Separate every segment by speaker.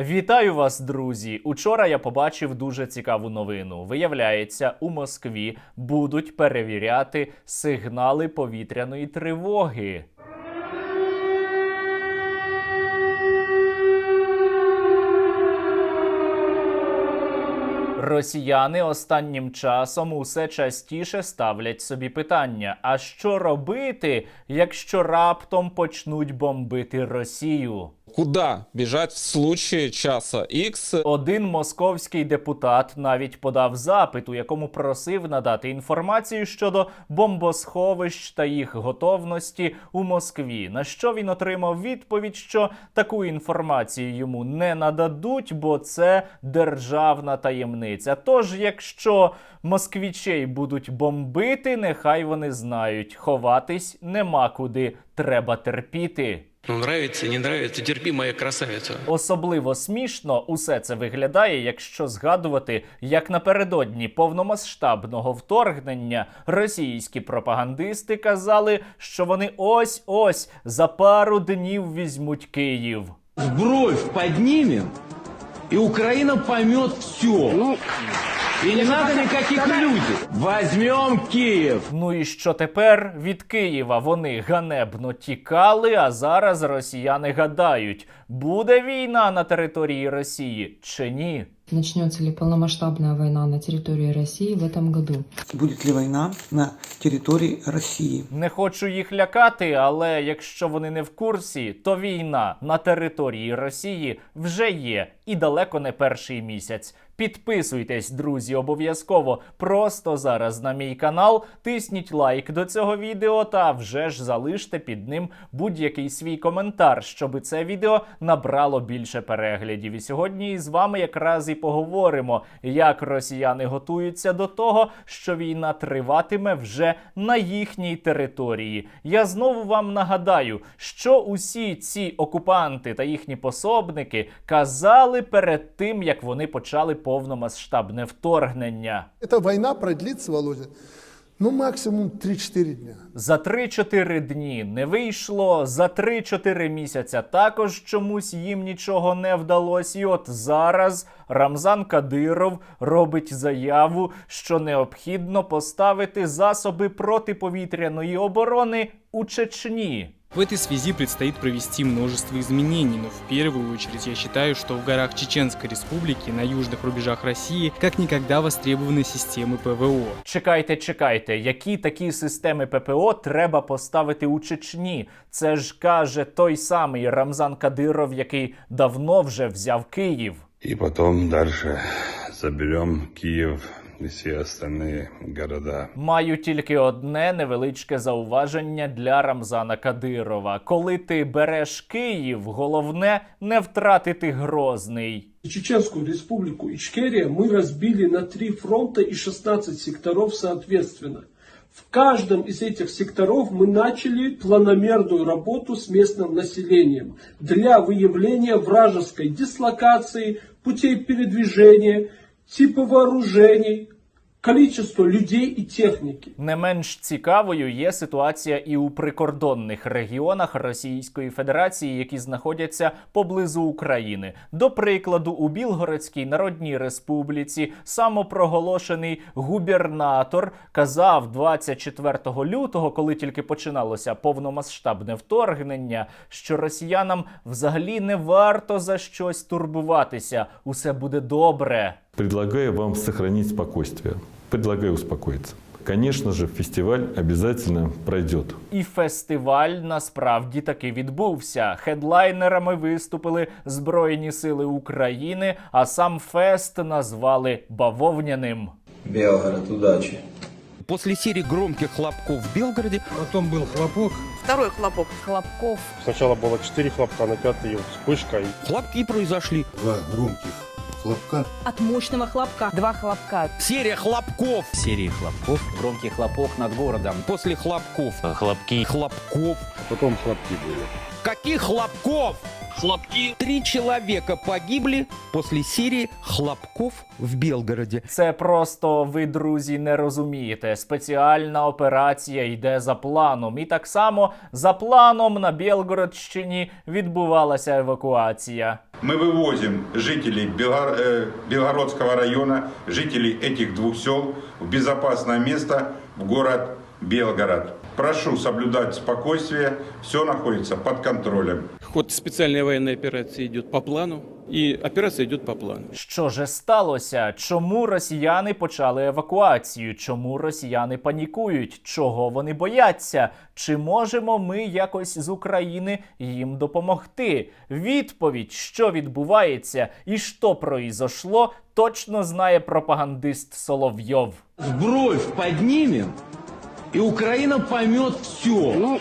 Speaker 1: Вітаю вас, друзі! Учора я побачив дуже цікаву новину. Виявляється, у Москві будуть перевіряти сигнали повітряної тривоги. Росіяни останнім часом усе частіше ставлять собі питання: а що робити, якщо раптом почнуть бомбити Росію?
Speaker 2: Куда бежать в случае часа X?
Speaker 1: Один московський депутат навіть подав запит, у якому просив надати інформацію щодо бомбосховищ та їх готовності у Москві. На що він отримав відповідь, що таку інформацію йому не нададуть, бо це державна таємниця. Тож, якщо москвічей будуть бомбити, нехай вони знають, ховатись нема куди, треба терпіти.
Speaker 3: Ну, нравится, не нравится, терпи, моя красавица.
Speaker 1: Особливо смішно усе це виглядає, якщо згадувати, як напередодні повномасштабного вторгнення російські пропагандисти казали, що вони ось ось за пару днів візьмуть Київ.
Speaker 4: бровь поднимем, и Украина поймет все. И не надо никаких иллюзий. Возьмем Киев.
Speaker 1: Ну і що тепер від Києва вони ганебно тікали, а зараз росіяни гадають, буде війна на території Росії чи ні.
Speaker 5: Начнется ли полномасштабная война на территории России в этом году?
Speaker 6: будет ли война на территории России.
Speaker 1: Не хочу їх лякати, але якщо вони не в курсі, то війна на території Росії вже є і далеко не перший місяць. Підписуйтесь, друзі, обов'язково просто зараз на мій канал. Тисніть лайк до цього відео та вже ж залиште під ним будь-який свій коментар, щоб це відео набрало більше переглядів. І сьогодні з вами якраз і поговоримо, як росіяни готуються до того, що війна триватиме вже на їхній території. Я знову вам нагадаю, що усі ці окупанти та їхні пособники казали перед тим, як вони почали повномасштабне вторгнення.
Speaker 7: Эта война продлится, Володя, ну максимум 3-4 дня.
Speaker 1: За 3-4 дні не вийшло, за 3-4 місяця також чомусь їм нічого не вдалося. І от зараз Рамзан Кадиров робить заяву, що необхідно поставити засоби протиповітряної оборони у Чечні.
Speaker 8: В этой связи предстоит провести множество изменений, но в первую очередь я считаю, что в горах Чеченской Республики на южных рубежах России как никогда востребованы системы ПВО.
Speaker 1: Чекайте, чекайте, які такі системи ППО треба поставити у Чечні? Це ж каже той самий Рамзан Кадиров, який давно вже взяв Київ.
Speaker 9: И потом дальше заберем Киев и все остальные города.
Speaker 1: Маю тільки одне невеличке зауваження для Рамзана Кадирова. Коли ти береш Київ, головне не втратити Грозний.
Speaker 10: Чеченскую республику Ичкерия мы разбили на три фронта и 16 секторов соответственно. В каждом из этих секторов мы начали планомерную работу с местным населением для выявления вражеской дислокации, путей передвижения, типа вооружений, количества людей и техники.
Speaker 1: Не менш цікавою є ситуація і у прикордонних регіонах Російської Федерації, які знаходяться поблизу України. До прикладу, у Білгородській Народній Республіці самопроголошений губернатор казав 24 лютого, коли тільки починалося повномасштабне вторгнення, що росіянам взагалі не варто за щось турбуватися. Усе буде добре
Speaker 11: Предлагаю вам сохранить спокойствие. Предлагаю успокоиться. Конечно же, фестиваль обязательно пройдет.
Speaker 1: І фестиваль насправді таки відбувся. Хедлайнерами виступили Збройні Сили України, а сам фест назвали бавовняним.
Speaker 4: Белгород, удачи.
Speaker 2: После серии громких хлопков в Белгороде
Speaker 10: Потом был хлопок.
Speaker 12: Второй хлопок.
Speaker 5: Хлопков.
Speaker 10: Сначала было 4 хлопка, на пятый вспышка.
Speaker 2: хлопки произошли.
Speaker 7: Два громких хлопка.
Speaker 12: От мощного хлопка.
Speaker 5: Два хлопка.
Speaker 2: Серия хлопков.
Speaker 3: Серии хлопков. Громкий хлопок над городом.
Speaker 2: После хлопков.
Speaker 3: Хлопки.
Speaker 2: Хлопков.
Speaker 9: Потом хлопки были.
Speaker 2: Каких хлопков?
Speaker 3: хлопки.
Speaker 13: Три человека погибли после серии хлопков в Белгороде.
Speaker 1: Це просто ви, друзі, не розумієте. Спеціальна операція йде за планом. І так само за планом на Білгородщині відбувалася евакуація.
Speaker 9: Мы вывозим жителей Белгор- э, Белгородского района, жителей этих двух сел в безопасное место, в город Белгород. Прошу соблюдать спокойствие, все находится под контролем.
Speaker 3: Ход специальной военной операции идет по плану. И операция идет по плану.
Speaker 1: Що же сталося? Чому росіяни почали евакуацію? Чому росіяни панікують? Чого вони бояться? Чи можемо ми якось з України їм допомогти? Відповідь, що відбувається і що произошло, точно знає пропагандист Соловйов.
Speaker 4: Бровь поднимем, и Украина поймет все.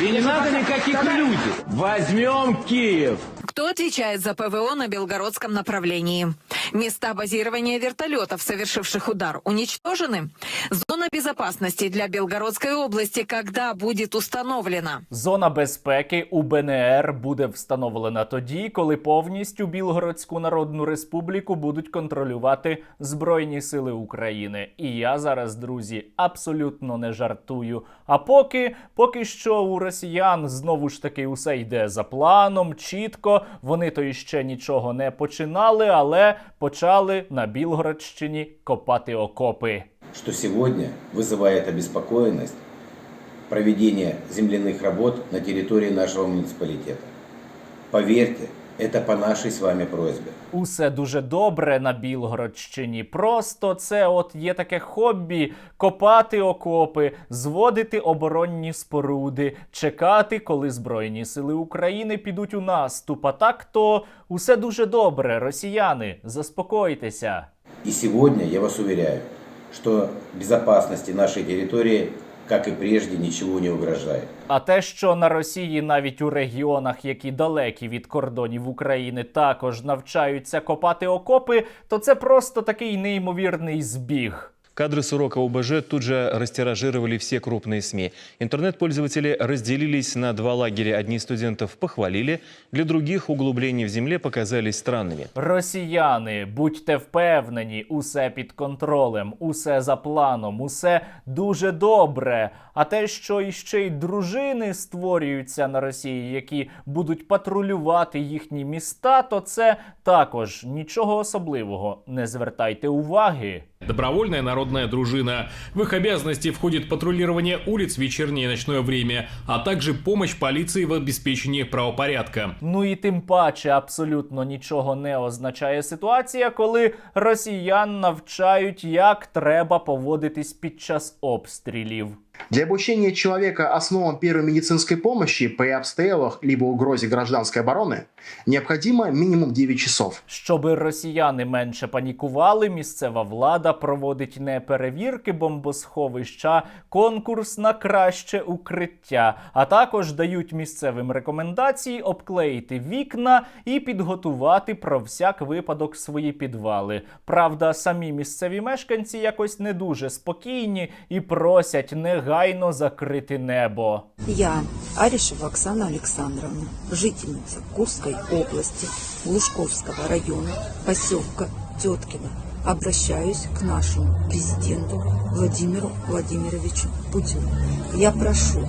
Speaker 4: И не надо никаких людей. Возьмем Киев.
Speaker 12: Кто отвечает за ПВО на белгородском направлении? Места базирования вертолетов, совершивших удар, уничтожены? Зона безопасности для Белгородской области когда будет установлена?
Speaker 1: Зона безпеки у БНР буде встановлена тоді, коли повністю Білгородську Народну Республіку будуть контролювати Збройні Сили України. І я зараз, друзі, абсолютно не жартую. А поки, поки що у росіян знову ж таки усе йде за планом, чітко. Вони то іще нічого не починали, але почали на Білгородщині копати окопи.
Speaker 4: Что сегодня вызывает обеспокоенность проведение земляных работ на территории нашего муниципалитета. Поверьте, это по нашей с вами просьбе.
Speaker 1: Усе дуже добре на Білгородщині. Просто це от є таке хобі копати окопи, зводити оборонні споруди, чекати, коли Збройні сили України підуть у наступ. А так то усе дуже добре, росіяни. Заспокойтеся.
Speaker 4: И сегодня я вас уверяю, что безопасности нашей территории, как і прежде, нічого не угрожає.
Speaker 1: А те, що на Росії навіть у регіонах, які далекі від кордонів України, також навчаються копати окопи, то це просто такий неймовірний збіг.
Speaker 14: Кадры с урока ОБЖ тут же растиражировали все крупные СМИ. Интернет-пользователи разделились на два лагеря. Одни студентов похвалили, для других углубления в земле показались странными.
Speaker 1: Росіяни, будьте впевнені, усе під контролем, усе за планом, усе дуже добре. А те, що іще й дружини створюються на Росії, які будуть патрулювати їхні міста, то це також нічого особливого. Не звертайте уваги.
Speaker 15: Добровольная народная дружина. В их обязанности входит патрулирование улиц в вечернее и ночное время, а также помощь полиции в обеспечении правопорядка.
Speaker 1: Ну і тим паче абсолютно нічого не означає ситуація, коли росіян навчають, як треба поводитись під час обстрілів.
Speaker 16: Для обучения человека основам первой медицинской помощи при обстрелах либо угрозе гражданской обороны необходимо минимум 9 часов.
Speaker 1: Щоби росіяни менше панікували, місцева влада проводить не перевірки бомбосховища, конкурс на краще укриття, а також дають місцевим рекомендації обклеїти вікна і підготувати про всяк випадок свої підвали. Правда, самі місцеві мешканці якось не дуже спокійні і просять негайно закрити небо.
Speaker 17: Я, Аришева Оксана Александровна, жительница Курской области, Лужковского района, поселка Тьоткіна. обращаюсь к нашему президенту Владимиру Владимировичу Путину. Я прошу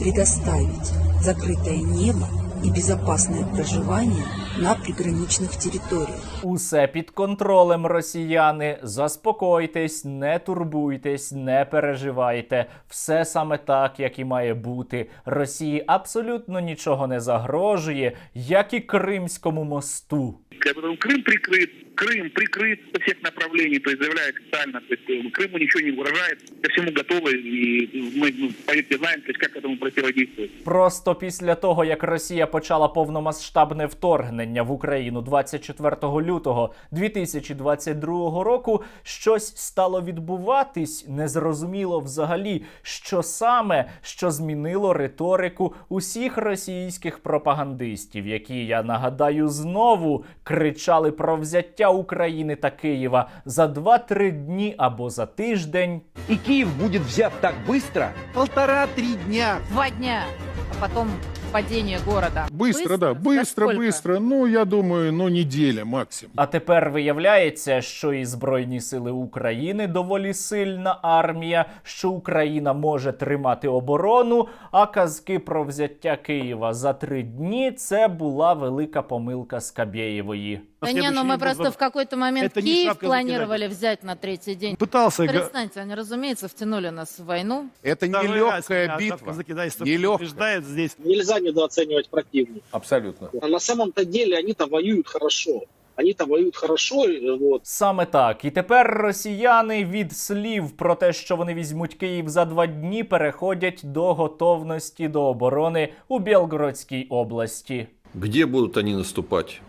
Speaker 17: предоставить закрытое небо и безопасное проживание на приграничных территориях.
Speaker 1: Усе під контролем, росіяни. Заспокойтесь, не турбуйтесь, не переживайте. Все саме так, як і має бути. Росії абсолютно нічого не загрожує, як і Кримському мосту
Speaker 18: Потом Крым прикрыт, Крым прикрыт со всех направлений, то есть заявляет официально, то есть э, Крыму ничего не угрожает, ко всему готовы, и мы, ну, поверьте, знаем, то есть как этому противодействовать.
Speaker 1: Просто після того, як Росія почала повномасштабне вторгнення в Україну 24 лютого 2022 року, щось стало відбуватись. Незрозуміло взагалі, що саме що змінило риторику усіх російських пропагандистів, які я нагадаю знову кричали про взяття України та Києва за 2-3 дні або за тиждень.
Speaker 13: І Київ буде взят так швидко?
Speaker 12: Полтора-три дня. Два дня. А потом
Speaker 19: нападение города?
Speaker 20: Быстро, да, быстро,
Speaker 19: Насколько?
Speaker 20: быстро. Ну, я думаю, ну, неделя максимум.
Speaker 1: А тепер виявляється, що і Збройні сили України доволі сильна армія, що Україна може тримати оборону. А казки про взяття Києва за три дні це була велика помилка Скабєєвої.
Speaker 19: Да не, ну мы просто в какой-то момент
Speaker 20: Это не
Speaker 19: Киев
Speaker 20: шапка
Speaker 19: планировали взять на третий день.
Speaker 20: Пытался га-
Speaker 19: Перестаньте, они, разумеется, втянули нас в войну.
Speaker 20: Это не легкая битва. Не легкая.
Speaker 21: здесь. Нельзя недооценивать противника.
Speaker 20: Абсолютно.
Speaker 21: А на самом-то деле они-то воюют хорошо. Они-то воюют хорошо, и вот.
Speaker 1: Саме так. І тепер росіяни від слів про те, що вони візьмуть Київ за два дні, переходять до готовності до оборони у Білгородській області.
Speaker 22: Где будут они наступать?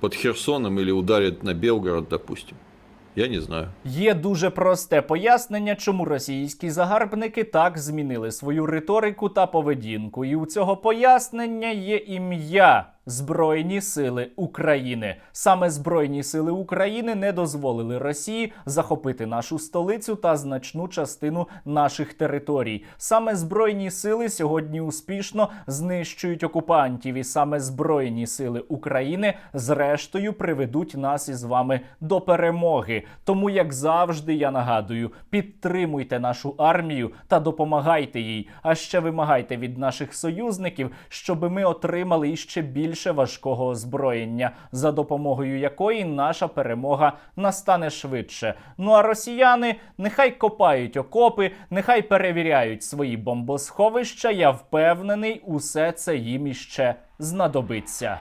Speaker 22: Под Херсоном или ударят на Белгород, допустим? Я не знаю.
Speaker 1: Є дуже просте пояснення, чому російські загарбники так змінили свою риторику та поведінку. І у цього пояснення є ім'я Збройні Сили України. Саме Збройні Сили України не дозволили Росії захопити нашу столицю та значну частину наших територій. Саме Збройні сили сьогодні успішно знищують окупантів, і саме Збройні Сили України зрештою приведуть нас із вами до перемоги. Тому, як завжди, я нагадую, підтримуйте нашу армію та допомагайте їй. А ще вимагайте від наших союзників, щоб ми отримали іще більше важкого озброєння, за допомогою якої наша перемога настане швидше. Ну а росіяни нехай копають окопи, нехай перевіряють свої бомбосховища. Я впевнений, усе це їм іще знадобиться.